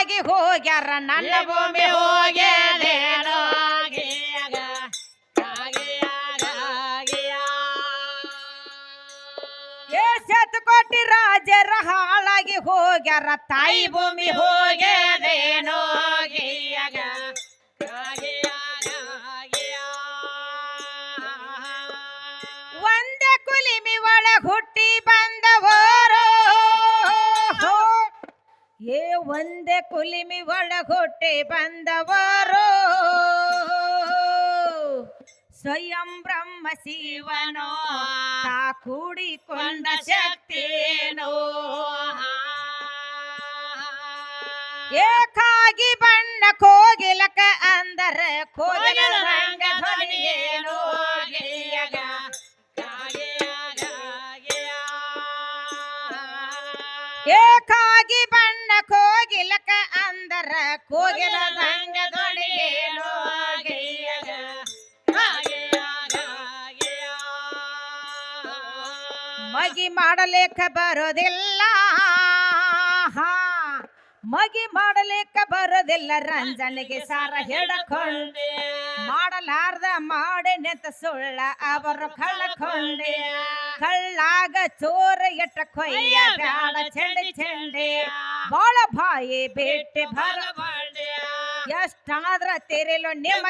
ಹಾಳಾಗಿ ಹೋಗ್ಯಾರ ನನ್ನ ಭೂಮಿ ಹೋಗ್ಯದೇನೋ ಏ ಶತಕೋಟಿ ರಾಜರ ಹಾಳಾಗಿ ಹೋಗ್ಯಾರ ತಾಯಿ ಭೂಮಿ ಹೋಗ್ಯದೇನೋ ಒಂದೇ ಕುಲಿಮಿ ಒಳಗ್ ಹುಟ್ಟಿ ಬಂದವರು ಏ ಒಂದೇ ಕುಲಿಮಿ ಒಳಗೊಟ್ಟೆ ಬಂದವರು. ಸ್ವಯಂ ಬ್ರಹ್ಮ ಶಿವನೋ ತಾ ಕೂಡಿಕೊಂಡ ಶಕ್ತಿನೋ ಏಕಾಗಿ ಬಣ್ಣ ಕೋಗಿಲಕ ಅಂದರ ಕೋಗಿಲ ರಂಗ ಧ್ವನಿಯೇನೋ. ಏಕಾಗಿ ಬಣ್ಣ ಕೋಗಿಲಕ ಅಂದರ ಕೋಗಿಲ ಮಗಿ ಮಾಡಲೇಕ ಬರೋದಿಲ್ಲ. ಮಗಿ ಮಾಡಲೇಕ ಬರೋದಿಲ್ಲ. ರಂಜನಿಗೆ ಸಾರ ಹಿಡಕೊಂಡೆ. ಮಾಡಲಾರ್ದ ಮಾಡಿ ನೆತ ಸುಳ್ಳ ಅವರು ಕಳ್ಳಕೊಂಡೆ ಕಳ್ಳಾಗ ಚೋರ ಎಟ್ಟ ಕೊಯ್ಯ ಬ್ಯಾಡ ಚೆಂಡೆ. ಚೆಂಡೆ. ಬಾಳ ಬಾಯಿ ಬೇಟೆ ಭರ. ಎಷ್ಟಾದ್ರ ತೆರೆಲು ನಿಮ್ಮ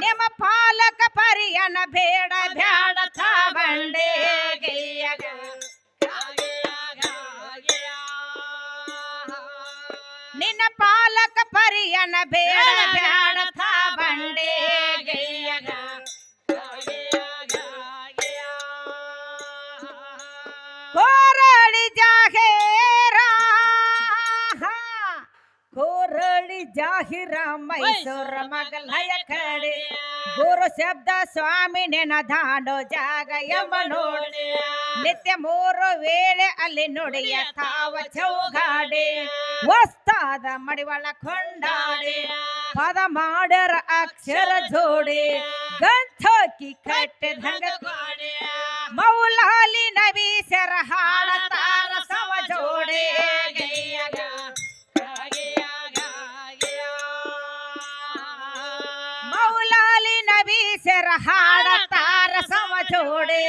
ನಿಮ್ಮ ಪಾಲಕ ಪರಿಯನ ಬೇಡ ಬ್ಯಾಡ ತಾಬಂಡೆ ನಿನ್ನ ಪಾಲಕ ಪರಿಯನ ಬೇಡ ಬ್ಯಾಡ ತಾಬಂಡೆ ಜಾಹಿರ ಮೈಸೂರ ಮಗಲಯ ಕಡೆ. ಗುರು ಶಬ್ದ ಸ್ವಾಮಿ ನೆನದಾಡೋ ಜಾಗ ಎಂಬ ನೋಡಿ. ನಿತ್ಯ ಮೂರು ವೇಳೆ ಅಲ್ಲಿ ನುಡಿಯ ತಾವ ಚೌಗಾಡೆ. ವಸ್ತಾದ ಮಡಿವಳ ಕೊಂಡಾಡೆ. ಪದ ಮಾಡರ ಅಕ್ಷರ ಜೋಡಿ. ಗಂಥಕಿ ಕಟ್ಟದಂಗ ಮೌಲಾಲಿ ನವಿ ಸರ ಹಾಡ ಸರ ಹಾಡ ತಾರ ಸವ ಜೋಡೆ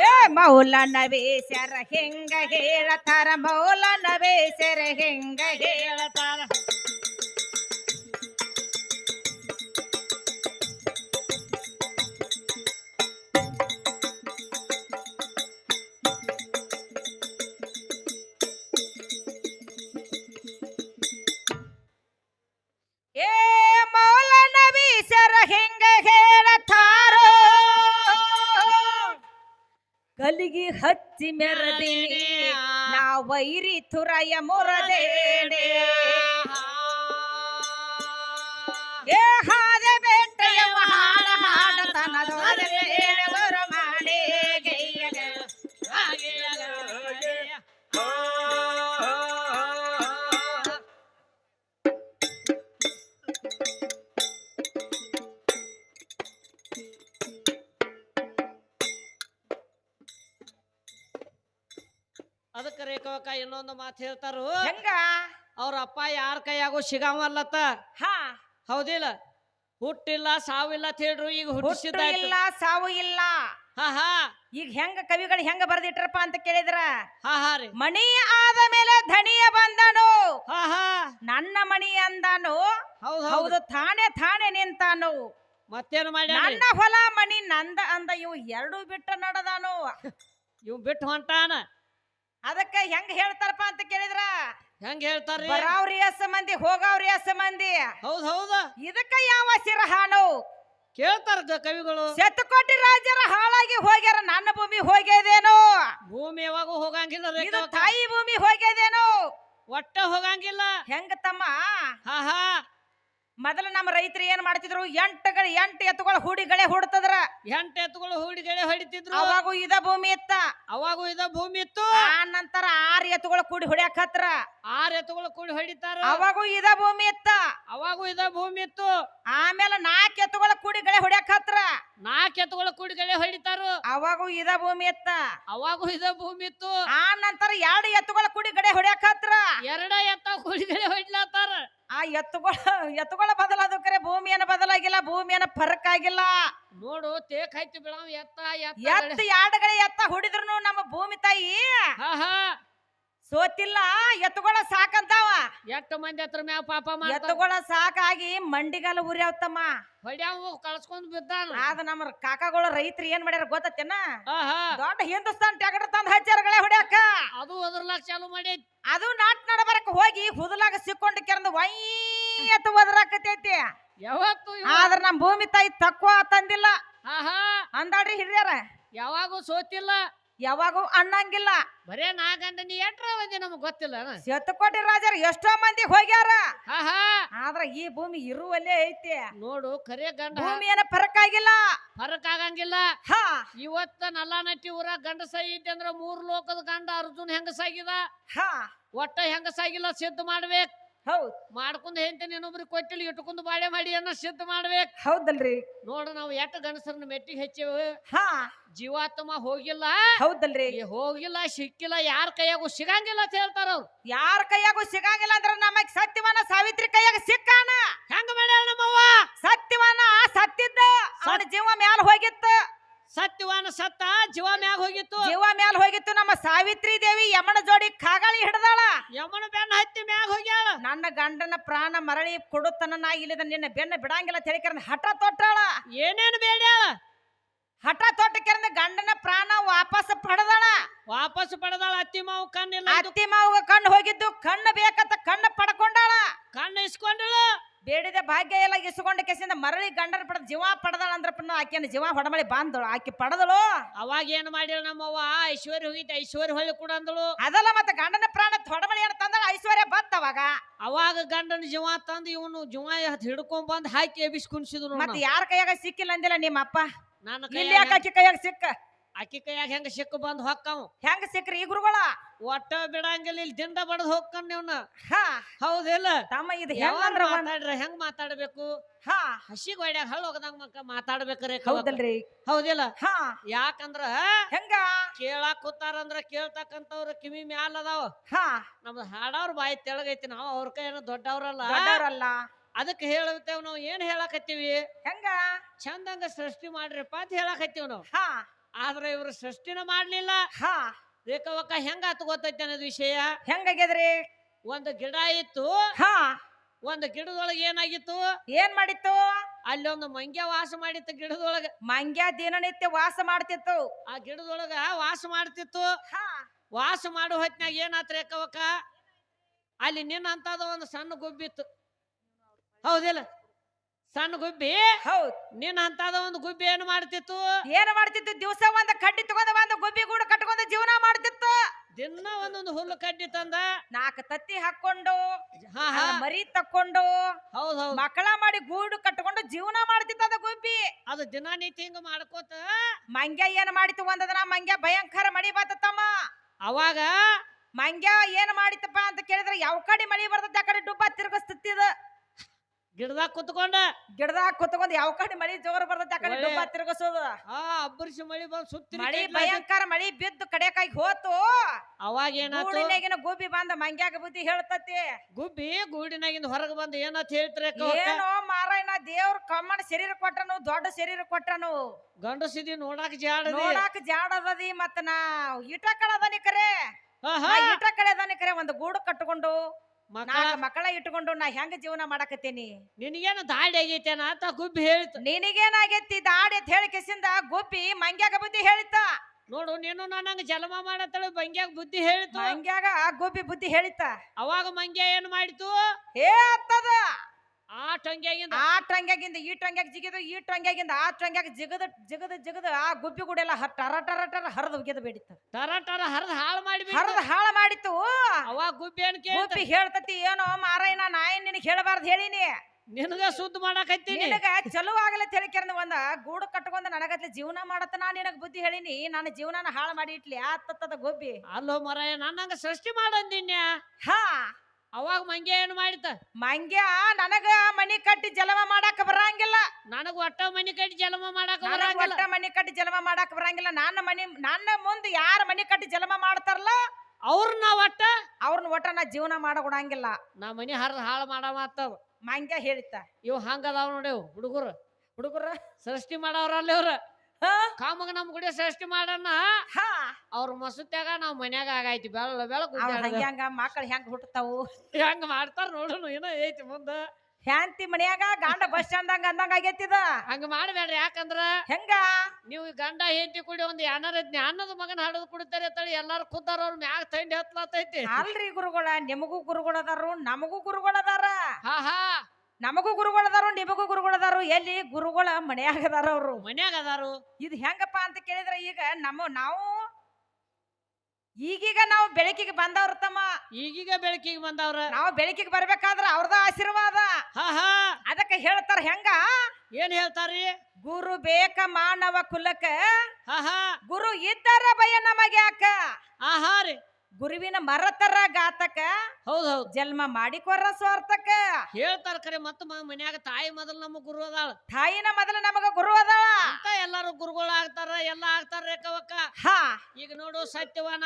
ಏ ಮೌಲ ನಬಿ ಹೆಂಗ ಹೇಳತಾರ? ಮೌಲ ನಬಿ ಹೆಂಗ ಹಿಂಗ ಹೇಳತಾರ? vaya morra de ಮಾತು ಹೇಳ್ತಾರು ಹೆಂಗ? ಅವ್ರ ಅಪ್ಪ ಯಾರ ಕೈಯಾಗೂ ಸಿಗಾವಲ್ಲತ್ತ? ಹಾ. ಹೌದಿಲ್ಲ? ಹುಟ್ಟಿಲ್ಲ ಸಾವಿಲ್ಲ ಅಂತ ಹೇಳ್ರು ಈಗ ಹುಟ್ಟು ಹುಟ್ಟಿಸಿದ್ದಾಯ್ತು. ಇಲ್ಲ ಸಾವು ಇಲ್ಲ. ಹಾ ಹಾ. ಈಗ ಹೆಂಗ ಕವಿಗಳು ಹೆಂಗ ಬರ್ದಿಟ್ರಪ್ಪ ಅಂತ ಕೇಳಿದ್ರ? ಹಾ ಹಾ ರೀ. ಮಣಿ ಆದ ಮೇಲೆ ಧಣಿಯ ಬಂದನು. ಹಾ ಹಾ. ನನ್ನ ಮಣಿ ಅಂದಾನು. ಹೌದು ಹೌದು. ಹೌದು ತಾನೇ ತಾನೇ ನಿಂತಾನು. ಮತ್ತೇನು ಮಾಡಿ ನನ್ನ ಹೊಲ ಮಣಿ ನಂದ ಅಂದ ಇವು ಎರಡು ಬಿಟ್ಟು ನಡೆದಾನು. ಇವು ಬಿಟ್ಟು ಹೊಂಟಾನ? ಅದಕ್ಕ ಹೆಂಗ್ ಹೇಳ್ತಾರಪ್ಪ ಅಂತ ಕೇಳಿದ್ರ? ಹೆಂಗ್ ಹೇಳ್ತಾರ್ರಿ? ಬರಾವ್ರಿ ಎಸ್ ಮಂದಿ ಹೋಗಾವ್ರಿ ಎಸ್ ಮಂದಿ. ಹೌದ್ ಹೌದ. ಇದಕ್ಕ ಯಾವ ಸಿರಹಾನು ಕೇಳ್ತಾರ ಗ- ಕವಿಗಳು. ಶತಕೋಟಿ ರಾಜ್ಯರ ಹಾಳಾಗಿ ಹೋಗ್ಯಾರ ನನ್ನ ಭೂಮಿ ಹೋಗ್ಯದೇನೋ? ಭೂಮಿ ಯಾವಾಗೂ ಹೋಗಂಗಿಲ್ಲ ಇದು ತಾಯಿ ಭೂಮಿ ಹೋಗ್ಯದೇನೋ? ಒಟ್ಟ ಹೋಗಂಗಿಲ್ಲ. ಹೆಂಗ ತಮ್ಮ? ಹಾ ಹಾ. ಮೊದಲು ನಮ್ಮ ರೈತರು ಏನ್ ಮಾಡ್ತಿದ್ರು? ಎಂಟುಗಳು ಎಂಟು ಎತ್ತುಗಳು ಹೂಡಿಗಳೇ ಹುಡ್ತದ್ರ. ಎಂಟು ಎತ್ತುಗಳು ಹೂಡಿಗಳೇ ಹೊಡಿತಿದ್ರು. ಅವಾಗೂ ಇದ ಭೂಮಿ ಇತ್ತ. ಅವಾಗೂ ಇದ ಭೂಮಿ ಇತ್ತು. ಆ ನಂತರ ಆರ್ ಎತ್ತುಗಳು ಕೂಡಿ ಹೊಡ್ಯಾಕತ್ರ. ಆರ್ ಎತ್ತುಗಳು ಕೂಡಿ ಹೊಡಿತಾರ. ಅವಾಗೂ ಇದ ಭೂಮಿ ಇತ್ತ. ಅವಾಗೂ ಇದ ಭೂಮಿ ಇತ್ತು. ಆಮೇಲೆ ನಾಲ್ಕು ಎತ್ತುಗಳ ಕೂಡಿಗಳೇ ಗಳೆ ಹೊಡ್ಯಾಕತ್ರ. ನಾಲ್ಕು ಎತ್ತುಗಳು ಕೂಡಿಗಳೇ ಹೊಡಿತಾರು. ಅವಾಗೂ ಇದ ಭೂಮಿ ಇತ್ತ. ಅವಾಗೂ ಇದ ಭೂಮಿ ಇತ್ತು. ಆ ನಂತರ ಎರಡು ಎತ್ತುಗಳ ಕೂಡಿಗಳೇ ಗಡೆ ಹೊಡ್ಯಾಕತ್ರ. ಎರಡ ಎತ್ತ ಕೂಡಿಗಳೇ ಹೊಡ್ಲಾತಾರ. ಆ ಎತ್ತುಗಳ ಎತ್ತುಗಳ ಬದಲಾದ ಕರೆ ಭೂಮಿ ಏನ ಬದಲಾಗಿಲ್ಲ ಭೂಮಿ ಏನ ಫರಕ್ ಆಗಿಲ್ಲ. ನೋಡು ತೇಕ್ ಐತಿ ಬಿಡಾವ್ ಎತ್ತ ಎತ್ತ ಎತ್ತ ಎರಡುಗಳೇ ಎತ್ತ ಹೊಡಿದ್ರು ನಮ್ಮ ಭೂಮಿ ತಾಯಿ ಹಾ ಹಾ ಸೋತಿಲ್ಲ ಎತ್ತುಗಳ ಸಾಕಂತಾವ. ಎಷ್ಟು ಮಂದಿ ಹತ್ರ ಮ್ಯಾವ ಪಾಪ ಮಾಡ್ತಾವ ಎತ್ತುಗಳ ಸಾಕಾಗಿ ಮಂಡಿಗಾಲ ಉರಿಯಾವ್ತಮ್ಮ ಹೊಡ್ಯಾವು ಕಳ್ಸ್ಕೊಂಡ್ ಬಿದ್ದಾನ. ಆದ ನಮ್ಮ ಕಾಕಾಗಳ ರೈತರು ಏನ್ ಮಾಡ್ಯಾರ ಗೊತ್ತೇನ ಹಾ ಹಾ ದೊಡ್ಡ ಹಿಂದೂಸ್ತಾನ್ ಟ್ಯಾಕ್ಟರ್ ತಂದ ಹಚ್ಚಾರಗಳೇ ಹೊಡ್ಯಾಕ. ಅದು ಅದ್ರಲಾಗ ಚಾಲು ಮಾಡಿ ಅದು ನಾಟ್ ನಡಬರಕ್ ಹೋಗಿ ಹುದಲಾಗ ಸಿಕ್ಕೊಂಡು ಕೆರಂದು ವೈ ಎತ್ತ ಒದರಾಕತೈತಿ. ಯಾವತ್ತು ಆದ್ರೆ ಆದ್ರ ನಮ್ ಭೂಮಿ ತಾಯಿ ತక్కుವ ತಂದಿಲ್ಲ. ಹಾ ಹಾ ಅಂದಾಡ್ರಿ ಹಿರಿಯರ. ಯಾವಾಗೂ ಸೋತಿಲ್ಲ. ಯಾವಾಗೂ ಅನ್ನಂಗಿಲ್ಲ. ಬರೇ ನಾ ಗಂಡ ನೀ ಎಟ್ರ ಮಂದಿ ನಮಗ್ ಗೊತ್ತಿಲ್ಲ ಶತಕೋಟಿ ರಾಜರು ಎಷ್ಟೋ ಮಂದಿ ಹೋಗ್ಯಾರ. ಹಾ ಹಾ. ಆದ್ರ ಈ ಭೂಮಿ ಇರುವಲ್ಲೇ ಐತಿ. ನೋಡು ಕರೆ ಗಂಡ. ಭೂಮಿ ಏನ ಫರಕ್ ಆಗಿಲ್ಲ ಫರಕ್ ಆಗಂಗಿಲ್ಲ ಹಾ. ಇವತ್ತ ನಲ್ಲ ನಟ್ಟಿ ಊರ ಗಂಡಸ ಐತಿ ಅಂದ್ರ ಮೂರ್ ಲೋಕದ ಗಂಡ ಅರ್ಜುನ್ ಹೆಂಗಸಾಗಿದ? ಹಾ. ಒಟ್ಟ ಹೆಂಗಸಾಗಿಲ್ಲ ಸಿದ್ಧ ಮಾಡ್ಬೇಕ್. ಹೌದ್. ಮಾಡ್ಕೊಂಡು ಹೆಂಡತಿ ಇನ್ನೊಬ್ರಿಗೆ ಕೊಟ್ಟಿಲ್ಲ ಇಟ್ಕೊಂಡು ಬಾಳೆ ಮಾಡಿ ಅನ್ನೋ ಸಿದ್ಧ ಮಾಡ್ಬೇಕು. ಹೌದಲ್ರಿ. ನೋಡ ನಾವು ಎಟ್ಟ ಗಣಸರನ್ನ ಮೆಟ್ಟಿಗೆ ಹೆಚ್ಚೇವು. ಹಾ. ಜೀವಾತ್ಮ ಹೋಗಿಲ್ಲ. ಹೌದಲ್ರಿ. ಈ ಹೋಗಿಲ್ಲ ಸಿಕ್ಕಿಲ್ಲ ಯಾರ ಕೈಯಾಗೂ ಸಿಗಂಗಿಲ್ಲ ಅಂತ ಹೇಳ್ತಾರ ಅವ್ರು. ಯಾರ ಕೈಯಾಗೂ ಸಿಗಂಗಿಲ್ಲ ಅಂದ್ರೆ ನಮಗ್ ಸತ್ಯವನ ಸಾವಿತ್ರಿ ಕೈಯಾಗ ಸಿಕ್ಕಾನ? ಹೆಂಗ ಮಾಡ್ಯಾಳ ನಮ್ಮವ್ವ? ಸತ್ಯವನ ಸತ್ತಿದ್ದ ಅವನ ಜೀವ ಮ್ಯಾಲ ಹೋಗಿತ್ತ. ಸತ್ಯವಾನ ಸತ್ತ ಜೀವ ಮ್ಯಾಗ ಹೋಗಿತ್ತು. ಜೀವ ಮ್ಯಾಲ ಹೋಗಿತ್ತು ನಮ್ಮ ಸಾವಿತ್ರಿ ದೇವಿ ಯಮನ ಜೋಡಿ ಕಾಗಾಳಿ ಹಿಡ್ದಾಳ. ಯಮನ ಬೆನ್ನ ಹತ್ತಿ ಮ್ಯಾಗ ಹೋಗ್ಯಾಳ. ನನ್ನ ಗಂಡನ ಪ್ರಾಣ ಮರಳಿ ಕೊಡುತ್ತನ ನಾ ಇಲ್ಲದ ನಿನ್ನ ಬೆನ್ನ ಬಿಡಂಗಿಲ್ಲ ತಿಳಿಕರನ ಹಠ ತೊಟ್ಟಾಳ ಏನೇನು ಬೇಡ್ಯಾಳ? ಹಠ ತೊಟ್ಟಿ ಕೆರನ ಗಂಡನ ಪ್ರಾಣ ವಾಪಸ್ ಪಡೆದಾಳ. ವಾಪಸ್ ಪಡೆದಾಳ ಅತ್ತಿ ಮಾವು ಕಣ್ಣಿಲ್ಲ. ಅತ್ತಿ ಮಾವು ಕಣ್ಣು ಹೋಗಿದ್ದು ಕಣ್ಣು ಬೇಕಂತ ಕಣ್ಣು ಪಡ್ಕೊಂಡಾಳ. ಕಣ್ಣು ಇಸ್ಕೊಂಡಳು. ಬೇಡಿದ ಭಾಗ್ಯ ಎಲ್ಲ ಇಸ್ಕೊಂಡ ಕೆಸಿಂದ ಮರಳಿ ಗಂಡನ ಪಡೆದ ಜೀವ ಪಡೆದಳ ಅಂದ್ರ ಪನ್ನ ಆಕೆನ ಜೀವ ಹೊಡಮಳಿ ಬಾಂದಳು. ಆಕೆ ಪಡೆದಳು. ಅವಾಗ ಏನ್ ಮಾಡಿಳ ನಮ್ಮವ್ವ? ಐಶ್ವರ್ಯ ಹೋಗಿತ್ತು ಐಶ್ವರ್ಯ ಹೊಳ್ಳಿ ಕೂಡ ಅಂದಳು. ಅದಲ್ಲ ಮತ್ತೆ ಗಂಡನ ಪ್ರಾಣ ಹೊಡಮಳಿ ಅಂತ ತಂದಳ? ಐಶ್ವರ್ಯ ಬತ್ತ ಅವಾಗ. ಅವಾಗ ಗಂಡನ ಜೀವ ತಂದು ಇವನು ಜೀವ ಹಿಡ್ಕೊಂಡ್ ಬಂದ್ ಹಾಕಿ ಎಬಿಸ್ ಕುಣಿಸಿದ್ರು ಮತ್ತೆ ಯಾರ ಕೈಯಾಗ ಸಿಕ್ಕಿಲ್ಲ ಅಂದಿಲ್ಲ ನಿಮ್ಮ ಅಪ್ಪ ನಾನು ಇಲ್ಲಿ ಕೈಯಾಗ ಯಾಕೆ ಆಕಿ ಕೈಯಾಗ ಸಿಕ್ಕ ಅಕ್ಕಿ ಕೈಯಾಗ ಹೆಂಗ ಸಿಕ್ಕ ಬಂದ್ ಹೊಕ್ಕಾವ್? ಹೆಂಗ ಸಿಕ್ಕ್ರಿ ಈ ಗುರುಗಳ? ಒಟ್ಟ ಬಿಡಂಗಿಲ್ಲ ಇಲ್ಲಿ ದಿಂದ ಬಡದ್ ಹೋಗ್ಕನ್ ನೀವ್ನ. ಹಾ. ಹೌದಿಲ್ಲ? ತಮ್ಮ ಇದು ಹೆಂಗಂದ್ರ ಮಾತಾಡ್ರ ಹೆಂಗ್ ಮಾತಾಡ್ಬೇಕು? ಹಾ. ಹಸಿ ಗೋಡ್ಯಾಗ ಹಳ್ಳ ಹೋಗದಂಗ ಮಕ್ಕ ಮಾತಾಡ್ಬೇಕ್ರಿ ಹೌದಲ್ರಿ. ಹೌದಿಲ್ಲ? ಹಾ. ಯಾಕಂದ್ರ ಹೆಂಗ? ಕೇಳಾಕ್ ಕೂತಾರಂದ್ರ ಕೇಳ್ತಕ್ಕಂತವ್ರ ಕಿವಿ ಮ್ಯಾಲ ಅದಾವ. ಹಾ. ನಮ್ದು ಹಾಡವ್ರ ಬಾಯಿ ತೆಳಗೈತಿ ನಾವು ಅವ್ರ ಕೈ ಏನೋ ದೊಡ್ಡವ್ರಲ್ಲ. ದೊಡ್ಡವ್ರಲ್ಲ. ಅದಕ್ಕೆ ಹೇಳುತ್ತೇವ್ ನಾವು ಏನ್ ಹೇಳಕತ್ತೀವಿ? ಹೆಂಗ? ಚಂದಂಗ ಸೃಷ್ಟಿ ಮಾಡ್ರಿಪ್ಪ ಅಂತ ಹೇಳಕತ್ತೀವ್ ನಾವು. ಹಾ. ಆದ್ರೆ ಇವರು ಸೃಷ್ಟಿನ ಮಾಡ್ಲಿಲ್ಲ. ಹಾ. ಏಕವಕ್ಕ ಹೆಂಗ ಆತು ಗೊತ್ತೈತೆ ಅನ್ನೋದು ವಿಷಯ? ಹೆಂಗಾಗ್ಯದ್ರಿ? ಒಂದು ಗಿಡ ಇತ್ತು. ಹಾ. ಒಂದು ಗಿಡದೊಳಗೆ ಏನಾಗಿತ್ತು? ಏನ್ ಮಾಡಿತ್ತು? ಅಲ್ಲಿ ಒಂದು ಮಂಗ್ಯ ವಾಸ ಮಾಡಿತ್ತು ಗಿಡದೊಳಗ. ಮಂಗ್ಯ ದಿನನಿತ್ಯ ವಾಸ ಮಾಡ್ತಿತ್ತು. ಆ ಗಿಡದೊಳಗ ವಾಸ ಮಾಡ್ತಿತ್ತು. ಹಾ. ವಾಸ ಮಾಡೋ ಹೊತ್ನ್ಯಾಗ ಏನಾತ್ರ ಏಕವಕ್ಕ? ಅಲ್ಲಿ ನಿನ್ನಂತದ ಒಂದು ಸಣ್ಣ ಗುಬ್ಬಿತ್ತು. ಹೌದಿಲ್ಲ? ಸಣ್ಣ ಗುಬ್ಬಿ? ಹೌದು. ನಿನ್ನ ಅಂತದ ಒಂದು ಗುಬ್ಬಿ ಏನು ಮಾಡ್ತಿತ್ತು? ಏನ್ ಮಾಡ್ತಿತ್ತು? ದಿವಸ ಒಂದು ಕಡ್ಡಿ ತಗೊಂಡ ಒಂದು ಗುಬ್ಬಿ ಗೂಡು ಕಟ್ಕೊಂಡ ಜೀವನ ಮಾಡ್ತಿತ್ತು. ದಿನ ಒಂದೊಂದು ಹುಲ್ಲು ಕಡ್ಡಿ ತಂದ? ನಾಲ್ಕು ತತ್ತಿ ಹಾಕೊಂಡು ಹಾ ಮರಿ ತಕೊಂಡು ಹೌದ್ ಹೌದ್. ಮಕ್ಕಳ ಮಾಡಿ ಗೂಡು ಕಟ್ಕೊಂಡು ಜೀವನ ಮಾಡ್ತಿತ್ತು ಅದ ಗುಬ್ಬಿ. ಅದು ದಿನನಿತ್ಯ ಹಿಂಗ ಮಾಡ್ಕೋತ? ಮಂಗ್ಯ ಏನ್ ಮಾಡಿತ್ತು ಒಂದದನ ಮಂಗ್ಯ ಭಯಂಕರ ಮಳಿ ಬರ್ತತಮ್ಮ ಅವಾಗ? ಮಂಗ್ಯ ಏನ್ ಮಾಡಿತಪ್ಪ ಅಂತ ಕೇಳಿದ್ರೆ ಯಾವ ಕಡೆ ಮಳಿ ಬರ್ತದ ಆ ಕಡೆ ಡುಬ್ಬ ತಿರ್ಗಸ್ತಿದ ಗಿಡದಾಗ ಕುತ್ಕೊಂಡ? ಗಿಡದಾಗ ಕುತ್ಕೊಂಡ್ ಯಾವ ಕಡೆ ಮಳಿ ಜೋರ್ ಬರ್ತೈತೆ ಆ ಕಡೆ ಒಳ್ಳೆ- ಡುಬ್ಬ ತಿರ್ಗಸೋದು? ಆ ಅಬ್ಬರಿಸಿ ಮಳಿ ಬಂದ್ ಸುತ್ತಿ ಮಳಿ ಭಯಂಕರ ಮಳಿ ಬಿದ್ದು ಕಡೆಕಾಗಿ ಹೋತು. ಅವಾಗ ಏನಾಗಿನ ಗುಬ್ಬಿ ಬಂದ ಮಂಗ್ಯಾಗ ಬುದ್ಧಿ ಹೇಳ್ತತಿ. ಗುಬ್ಬಿ ಗೂಡಿನಾಗಿಂದ ಹೊರಗೆ ಬಂದು ಏನತ್ ಹೇಳ್ತಾರೆ ಏನೋ ಮಾರಾಯಣ ದೇವ್ರ ಕಮ್ಮಣ್ಣ ಶರೀರ ಕೊಟ್ಟನು ದೊಡ್ಡ ಶರೀರ ಕೊಟ್ಟನು ಗಂಡಸಿದಿ ನೋಡಾಕ ಜಾಡದಿ? ನೋಡಾಕ ಜಾಡದದಿ ಮತ್ತ ನಾ ಇಟ ಕಳದನಿ ಕರೆ. ಹಾ ಹಾ ಇಟ ಕರೆ ಒಂದು ಗೂಡು ಕಟ್ಕೊಂಡು. ನಾಲ್ಕು ಮಕ್ಕಳ ಇಟ್ಕೊಂಡು ನಾ ಹೆಂಗ ಜೀವನ ಮಾಡಕತ್ತೀನಿ? ನಿನಗೇನು ದಾಡಿ ಆಗೈತೇನ ಅಂತ ಗುಬ್ಬಿ ಹೇಳ್ತು. ನಿನಗೇನಾಗೈತಿ ದಾಡಿ ಅಂತ ಹೇಳಿ ಕಿಸಿಂದ ಗುಬ್ಬಿ ಮಂಗ್ಯಾಗ ಬುದ್ಧಿ ಹೇಳಿತ? ನೋಡು ನೀನು ನನಗ ಜಲಮ ಮಾಡತ್ತಳು ಬಂಗ್ಯಾಗ ಬುದ್ಧಿ ಹೇಳಿತು. ಮಂಗ್ಯಾಗ ಗುಬ್ಬಿ ಬುದ್ಧಿ ಹೇಳಿತ? ಅವಾಗ ಮಂಗ್ಯ ಏನ್ ಮಾಡಿತು? ಹೇ ಅತ್ತದ ಆ ಟೊಂಗ್ಯಾಗಿಂದ ಆ ಟಂಗ್ಯಾಗಿಂದ ಈ ಟಂಗ್ಯಾಗ ಜಿಗಿದು ಈ ಟಂಗ್ಯಾಗಿಂದ ಆ ಟಂಗ್ಯಾಗ ಜಿಗದ ಜಿಗದ ಜಿಗದ ಆ ಗುಬ್ಬಿ ಗುಡೆಲ್ಲ ಟರ ಟರ ಟರ ಹರಿದು ಒಗೆದು ಬೇಡಿತ್ತು. ಟರ ಟರ ಹರಿದು ಹಾಳು ಮಾಡಿ ಹರಿದು ಹಾಳು ಮಾಡಿತ್ತು. ಅವ ಗುಬ್ಬಿ ಏನ್ ಗುಬ್ಬಿ ಹೇಳ್ತತಿ ಏನೋ ಮಾರಾಯಣ ನಾ ಏನ್ ನಿನಗೆ ಹೇಳಬಾರ್ದು ಹೇಳಿನಿ ನಿನಗ ಸುದ್ದ ಮಾಡಕೈತಿ ನಿನಗ ಚಲೋ ಆಗಲ್ಲ ತಿಳಿಕೆರ್ನ ಒಂದ ಗೂಡು ಕಟ್ಕೊಂಡ ನನಗತ್ಲೆ ಜೀವನ ಮಾಡತ್ತ ನಾ ನಿನಗ ಬುದ್ಧಿ ಹೇಳಿನಿ ನನ್ನ ಜೀವನನ ಹಾಳು ಮಾಡಿ ಇಟ್ಲಿ ಆತ್ತದ ಗೊಬ್ಬಿ. ಅಲ್ಲೋ ಮರಾಯ ನನ್ನಂಗ ಸೃಷ್ಟಿ ಮಾಡಂದಿನ್ಯ? ಹಾ. ಅವಾಗ ಮಂಗೆ ಏನು ಮಾಡಿತ ಮಂಗ್ಯ ನನಗ ಮನಿ ಕಟ್ಟಿ ಜಲಮ ಮಾಡಾಕ ಬರಂಗಿಲ್ಲ. ನನಗ ಒಟ್ಟ ಮನಿ ಕಟ್ಟಿ ಜಲಮ ಮಾಡಾಕ ನನಗ ಬರಂಗಿಲ್ಲ. ಒಟ್ಟ ಮನಿ ಕಟ್ಟಿ ಜಲಮ ಮಾಡಾಕ ಬರಂಗಿಲ್ಲ. ನನ್ನ ಮನಿ ನನ್ನ ಮುಂದೆ ಯಾರ ಮನಿ ಕಟ್ಟಿ ಜಲಮ ಮಾಡ್ತಾರಲ್ಲ ಅವ್ರನ್ನ ಒಟ್ಟ ಅವ್ರನ್ನ ಒಟ್ಟ ನಾ ಜೀವನ ಮಾಡಕೊಡಂಗಿಲ್ಲ. ನಾ ಮನಿ ಹರ ಹಾಳು ಮಾಡ ಮಾತವ ಮಂಗ್ಯ ಹೇಳಿತ್ತ ಇವ್ ಹಂಗದಾವ್ ನೋಡಿ ಹುಡುಗರು. ಹುಡುಗರ? ಸೃಷ್ಟಿ ಮಾಡವ್ರಲ್ಲಿ ಇವ್ರ. ಕಾಮಗ ನಮ್ ಗುಡಿ ಸೃಷ್ಟಿ ಮಾಡಣ್ಣ ಹಾ. ಅವ್ರ ಮಸುತ್ಯಾಗ ನಾವ್ ಮನ್ಯಾಗ ಆಗೈತಿ ಬೆಳ ಬೆಳ ಹೆಂಗ ಮಕ್ಕಳು ಹೆಂಗ್ ಹುಟ್ಟತಾವು ಹೆಂಗ್ ಮಾಡ್ತಾರ ನೋಡೋಣ ಏನೋ ಐತಿ ಮುಂದ. ಹ್ಯಾಂತಿ ಮನ್ಯಾಗ ಗಂಡ ಬಸ್ ಸ್ಟ್ಯಾಂಡ್ದಂಗ ಅಂದಂಗ ಆಗೈತಿದ ಹಂಗ ಮಾಡ್ಬೇಡ್ರಿ ಯಾಕಂದ್ರ ಹೆಂಗ? ನೀವು ಗಂಡ ಹೆಂಡತಿ ಕುಡಿ ಒಂದ್ ಯಾನಾರ ಜ್ಞಾನದ ಮಗನ ಹಡದ್ ಕುಡಿತಾರೆ ತಳಿ ಎಲ್ಲಾರು ಕುದ್ದಾರ ಅವ್ರ ಮ್ಯಾಗ ತಂಡಿ ಹತ್ಲಾತೈತಿ. ಅಲ್ರಿ ಗುರುಗಳ ನಿಮಗೂ ಗುರುಗಳದಾರು ನಮಗೂ ಗುರುಗಳದಾರ ಹಾ ಹಾ. ನಮಗೂ ಗುರುಗಳದಾರು ನಿಮಗೂ ಗುರುಗಳದಾರು ಎಲ್ಲಿ? ಗುರುಗಳ ಮನ್ಯಾಗ ಅದಾರ ಅವರು. ಮನ್ಯಾಗ ಅದಾರು. ಇದು ಹೆಂಗಪ್ಪ ಅಂತ ಕೇಳಿದ್ರೆ ಈಗ ನಮ್ಮ ನಾವು ಈಗೀಗ ನಾವು ಬೆಳಕಿಗೆ ಬಂದವ್ರ ತಮ್ಮ. ಈಗೀಗ ಬೆಳಕಿಗೆ ಬಂದವ್ರ. ನಾವು ಬೆಳಕಿಗೆ ಬರ್ಬೇಕಾದ್ರ ಅವ್ರದ ಆಶೀರ್ವಾದ. ಅದಕ್ಕೆ ಹೇಳ್ತಾರ ಹೆಂಗ? ಏನ್ ಹೇಳ್ತಾರಿ ಗುರು ಬೇಕ ಮಾನವ ಕುಲಕ ಗುರು ಇದ್ದಾರ ಭಯ ನಮಗೆ ಯಾಕ? ಹಾ ರೀ ಗುರುವಿನ ಮರತರ ಗಾತಕ ಹೌದ್ ಹೌದ್ ಜನ್ಮ ಮಾಡಿಕೊರ ಸ್ವಾರ್ಥಕ. ಹೇಳ್ತಾರ ಕರೆ ಮತ್ತ ಮನ್ಯಾಗ ತಾಯಿ ಮೊದಲು ನಮ್ಮ ಗುರು ಅದಾಳ. ತಾಯಿನ ಮೊದಲ ನಮಗ ಗುರು ಅದಾಳ. ಅಂತ ಎಲ್ಲಾರು ಗುರುಗಳು ಆಗ್ತಾರ ಎಲ್ಲ ಆಗ್ತಾರ ರೇಖವಕ್ಕ ಹಾ. ಈಗ ನೋಡು ಸತ್ಯವನ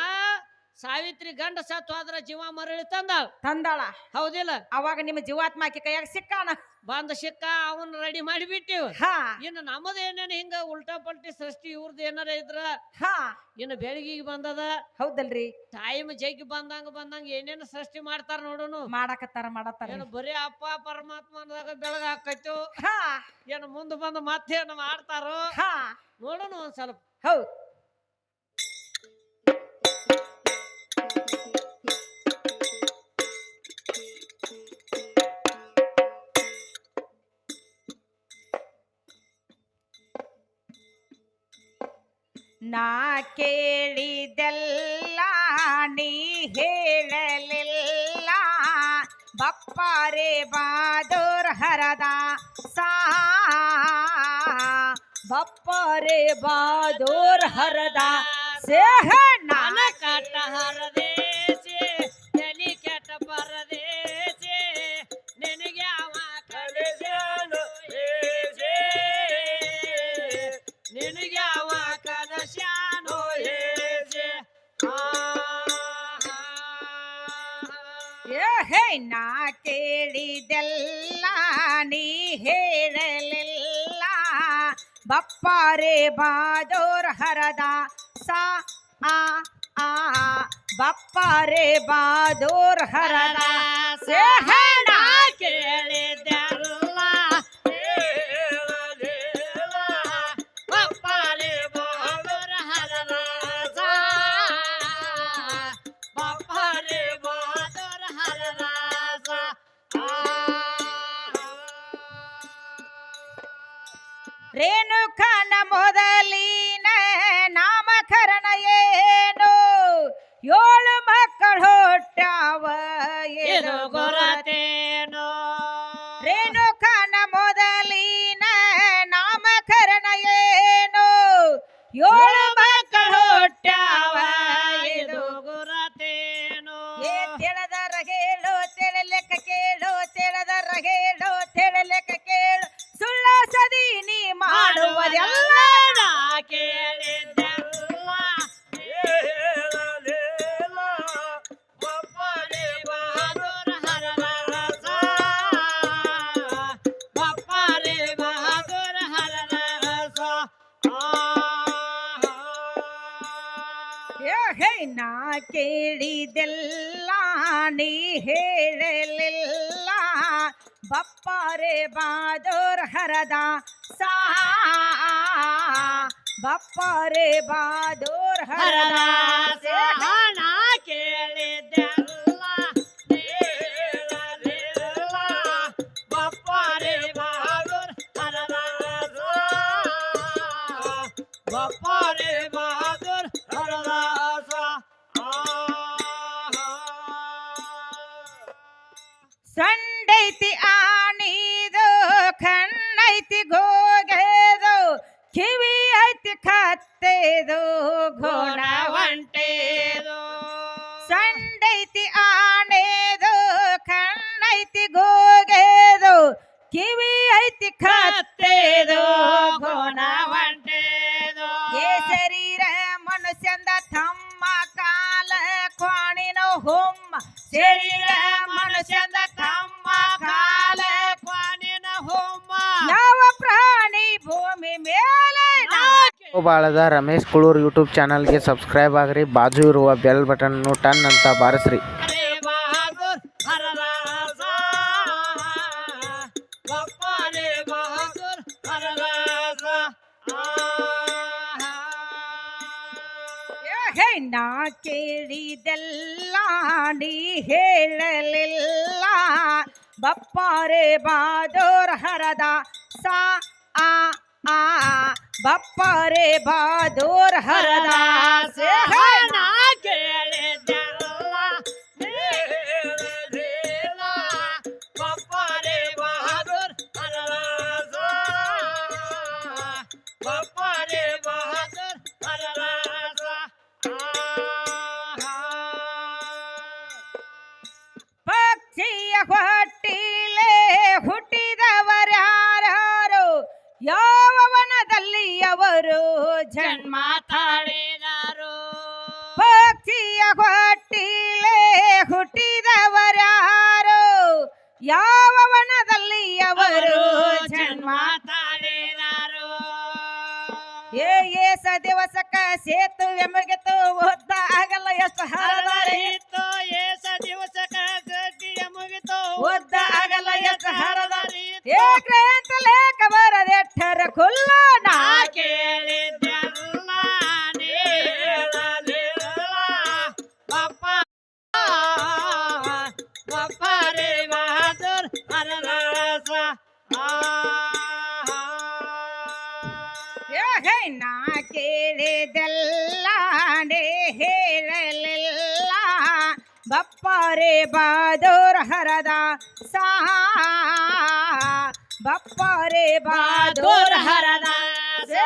ಸಾವಿತ್ರಿ ಗಂಡ ಸತ್ತು ಆದ್ರ ಜೀವ ಮರಳಿ ತಂದ ತಂದಾಳ. ಹೌದಿಲ್ಲ? ಅವಾಗ ನಿಮ್ಮ ಜೀವಾತ್ಮ ಆಕಿ ಕೈಯಾಗ ಸಿಕ್ಕಾನ? ಬಂದ ಸಿಕ್ಕ ಅವನ್ ರೆಡಿ ಮಾಡಿಬಿಟ್ಟಿವ್. ಹಾ. ಇನ್ನು ನಮ್ಮದ ಏನೇನು ಹಿಂಗ ಉಲ್ಟಾ ಪಲ್ಟಿ ಸೃಷ್ಟಿ ಇವ್ರದ್ದು ಏನಾರ ಇದ್ರ? ಹಾ. ಇನ್ನು ಬೆಳಗಿಗೆ ಬಂದದ? ಹೌದಲ್ರಿ. ಟೈಮ್ ಜಗ್ಗಿ ಬಂದಂಗ ಬಂದಂಗ ಏನೇನು ಸೃಷ್ಟಿ ಮಾಡ್ತಾರ ನೋಡುನು? ಮಾಡಾಕತ್ತಾರ ಮಾಡತ್ತಾರ. ಏನು ಬರೀ ಅಪ್ಪ ಪರಮಾತ್ಮನದಾಗ ಬೆಳಗ ಹಾಕೈತು? ಹಾ. ಏನು ಮುಂದೆ ಬಂದು ಮತ್ತೇನು ಮಾಡ್ತಾರೋ? ಹಾ. ನೋಡೋಣ ಒಂದ್ ಸ್ವಲ್ಪ. ಹೌದ್. ನಾ ಕೇಳಿದೆಲ್ಲ, ನೀ ಹೇಳಲಿಲ್ಲ. ಬಪ್ಪಾರೆ ಬಾದೂರ್ ಹರದ ಸಾ. ಬಪ್ಪಾರೆ ಬಾದೂರ್ ಹರದ ಸೇಹ ನಾನ ಕಟ್ಟ ಹರದೇಶಿ ಬಪ್ಪಾರೆ ಬಾದೋರ್ ಹರದ ಸಾ ಆ ಆ ಬಪ್ಪಾರೆ ಬಾದೋರ್ ಹರದ. ಸೇಹ ನಾ ಕೇಳಿದೆಲ್ಲ ನೀ ಹೇಳಲಿಲ್ಲ. ಬಪ್ಪರೆ ಬಾದೋರ್ ಹರದ ಸಾ. ಬಪ್ಪರೆ ಬಾದೋರ್ ಹರದ ಹಣ ಸಂಡೈತಿ ಆನಿದು, ಕಣ್ಣೈತಿ ಗೋಗೆದು, ಕಿವಿ ಐತಿ ಕತ್ತೆದು ಗೋಣ ಒಂಟೇದು. ಸಂಡೈತಿ ಆನೆದು, ಕಣ್ಣೈತಿ ಗೋಗೆದು, ಕಿವಿ ಐತಿ ಕತ್ತೆದು ಗೋಣ ಒಂಟೇದು. ಏ ಶರೀರ ಮನುಷ್ಯಂದ ತಮ್ಮ ಕಾಲ, ಕೋಣಿನ ಹೊಮ್ಮ, ಶರೀರ ಬಾಳದ ರಮೇಶ್ ಕುಳೂರ್ ಯೂಟ್ಯೂಬ್ ಚಾನಲ್ಗೆ ಸಬ್ಸ್ಕ್ರೈಬ್ ಆಗ್ರಿ ಬಾಜು ಇರುವ ಬೆಲ್ ಬಟನ್ನು ಟನ್ ಅಂತ ಬಾರಿಸ್ರಿ. ಅರೆ ಬಹಾದೂರ್ ಹರರಾಸ ಬಪ್ಪರೆ ಬಹಾದೂರ್ ಹರರಾಸ ಹೇ ನಾ ಕೇಳಿದೆಲ್ಲ ನೀ ಹೇಳಲಿಲ್ಲ. ಬಪ್ಪಾರೆ ಬಾದೋರ್ ಹರದ ಸಾ ಆ ಆ. ಬಪ್ಪಾರೆ ಬಾದೋರ್ ಹರದ ಸೇ ಹೇ ನಾ ಕೇಳಿದ್ದೆಲ್ಲ ದಿವಸಕ್ಕ ಸೇತುವೆ ಮುಗಿತು ಒದ್ದ ಆಗಲ್ಲ ಎಷ್ಟು ಹರದಾರಿ ಹರದರಿತ್ತು ಏಸ ದಿವಸಕ ಗಡ್ಡಿಯ ಮುಗಿತು ಒದ್ದ ಆಗಲ್ಲ ಎಷ್ಟು ಹರದಾರಿ ಹರದರಿತ್ತು ಕೇಳಿದೆಲ್ಲ ಹೇಳಲಿಲ್ಲ. ಬಪ್ಪಾರೆ ಬಾದೋರ್ ಹರದ ಸಾ ಬಪ್ಪಾರೆ ಬಾದೋರ್ ಹರದ ಏ